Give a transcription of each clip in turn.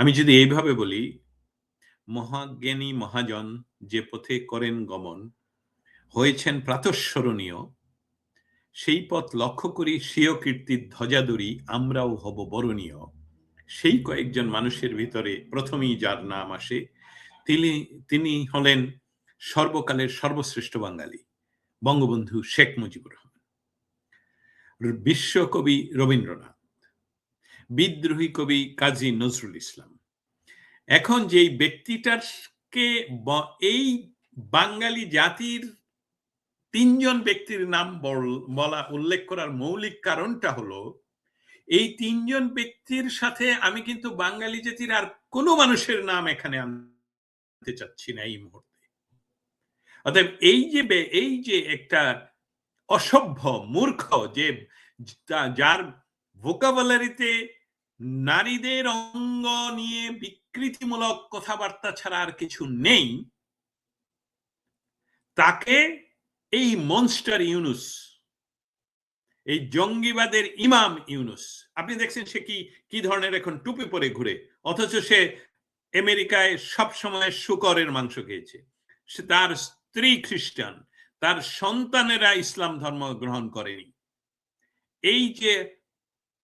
আমি যদি এইভাবে বলি, মহাজ্ঞানী মহাজন যে পথে করেন গমন, হয়েছেন প্রাতঃস্মরণীয়, সেই পথ লক্ষ্য করি স্বীয় কীর্তির ধ্বজাদুরি, আমরাও হব বরণীয়। সেই কয়েকজন মানুষের ভিতরে প্রথমেই যার নাম আসে, তিনি তিনি হলেন সর্বকালের সর্বশ্রেষ্ঠ বাঙালি, বঙ্গবন্ধু শেখ মুজিবুর রহমান। বিশ্বকবি রবীন্দ্রনাথ। বিদ্রোহী কবি কাজী নজরুল ইসলাম। এখন যেই ব্যক্তিটাকে এই বাঙালি জাতির তিনজন ব্যক্তির নাম বলা উল্লেখ করার মৌলিক কারণটা হলো, এই তিনজন ব্যক্তির সাথে আমি কিন্তু বাঙালি জাতির আর কোনো মানুষের নাম এখানে আনতে চাচ্ছি না এই মুহূর্তে। অতএব এই যে এই যে একটা অসভ্য, মূর্খ যে যার ভোকাবুলারিতে নারীদের অঙ্গ নিয়ে বিকৃতিমূলক কথাবার্তা ছাড়া আর কিছু নেই। তাকে এই মনস্টার ইউনুস এই জঙ্গিবাদের ইমাম ইউনুস আপনি দেখছেন সে কি কি ধরনের এখন টুপি পরে ঘুরে, অথচ সে আমেরিকায় সব সময় শুকরের মাংস খেয়েছে। সে তার স্ত্রী খ্রিস্টান, তার সন্তানেরা ইসলাম ধর্ম গ্রহণ করেনি। এই যে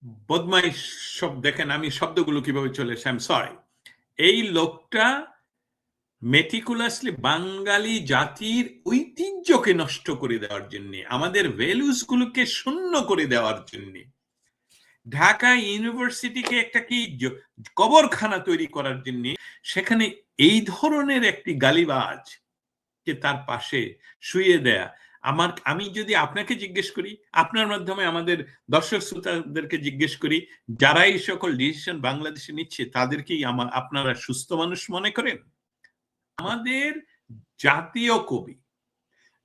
বদমাইশ সব, দেখেন আমি শব্দগুলো কীভাবে চলে আম সরি এই লোকটা মেটিকুলাসলি বাঙালি জাতির ঐতিহ্যকে নষ্ট করে দেওয়ার জন্য, আমাদের ভ্যালুস গুলোকে শূন্য করে দেওয়ার জন্য, ঢাকা ইউনিভার্সিটিকে একটা কি কবরখানা তৈরি করার জন্য, সেখানে এই ধরনের একটি গালিবাজ কে তার পাশে শুয়ে দেয়া আমার, আমি যদি আপনাকে জিজ্ঞেস করি, আপনার মাধ্যমে আমাদের দর্শক শ্রোতাদেরকে জিজ্ঞেস করি, যারা এই সকল ডিসিশন বাংলাদেশে নিচ্ছে, তাদেরকেই আমার, আপনারা সুস্থ মানুষ মনে করেন? আমাদের জাতীয় কবি,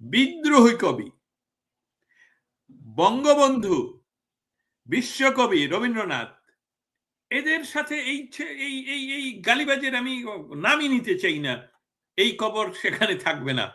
বিদ্রোহী কবি, বঙ্গবন্ধু, বিশ্বকবি রবীন্দ্রনাথ, এদের সাথে এই এই এই এই গালিবাজের আমি নামই নিতে চাই না, এই কবর সেখানে থাকবে না।